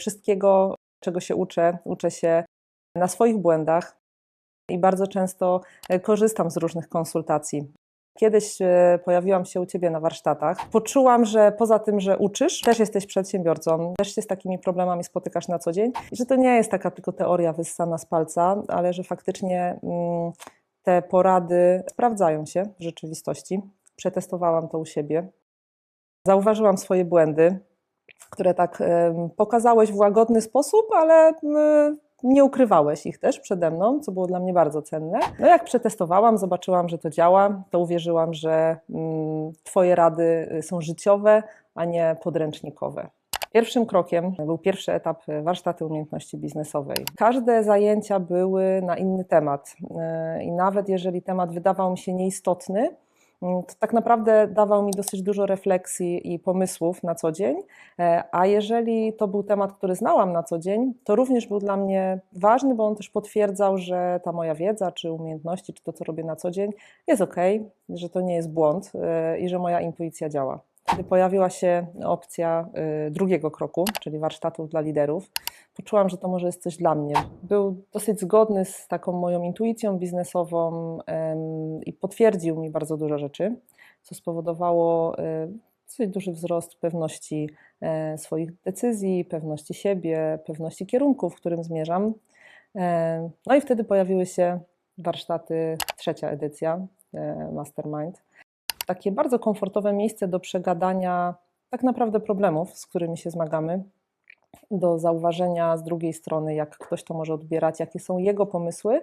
Wszystkiego, czego się uczę, uczę się na swoich błędach i bardzo często e, korzystam z różnych konsultacji. Kiedyś e, pojawiłam się u Ciebie na warsztatach. Poczułam, że poza tym, że uczysz, też jesteś przedsiębiorcą, też się z takimi problemami spotykasz na co dzień i że to nie jest taka tylko teoria wyssana z palca, ale że faktycznie mm, te porady sprawdzają się w rzeczywistości. Przetestowałam to u siebie. Zauważyłam swoje błędy, które tak pokazałeś w łagodny sposób, ale nie ukrywałeś ich też przede mną, co było dla mnie bardzo cenne. No jak przetestowałam, zobaczyłam, że to działa, to uwierzyłam, że Twoje rady y, są życiowe, a nie podręcznikowe. Pierwszym krokiem był pierwszy etap warsztaty umiejętności biznesowej. Każde zajęcia były na inny temat y, i nawet jeżeli temat wydawał mi się nieistotny, to tak naprawdę dawał mi dosyć dużo refleksji i pomysłów na co dzień. E, a jeżeli to był temat, który znałam na co dzień, to również był dla mnie ważny, bo on też potwierdzał, że ta moja wiedza, czy umiejętności, czy to, co robię na co dzień, jest ok, że to nie jest błąd e, i że moja intuicja działa. Kiedy pojawiła się opcja y, drugiego kroku, czyli warsztatów dla liderów, poczułam, że to może jest coś dla mnie. Był dosyć zgodny z taką moją intuicją biznesową i potwierdził mi bardzo dużo rzeczy, co spowodowało y, dosyć duży wzrost pewności e, swoich decyzji, pewności siebie, pewności kierunku, w którym zmierzam. E, no i wtedy pojawiły się warsztaty, trzecia edycja e, Mastermind takie bardzo komfortowe miejsce do przegadania tak naprawdę problemów, z którymi się zmagamy, do zauważenia z drugiej strony, jak ktoś to może odbierać, jakie są jego pomysły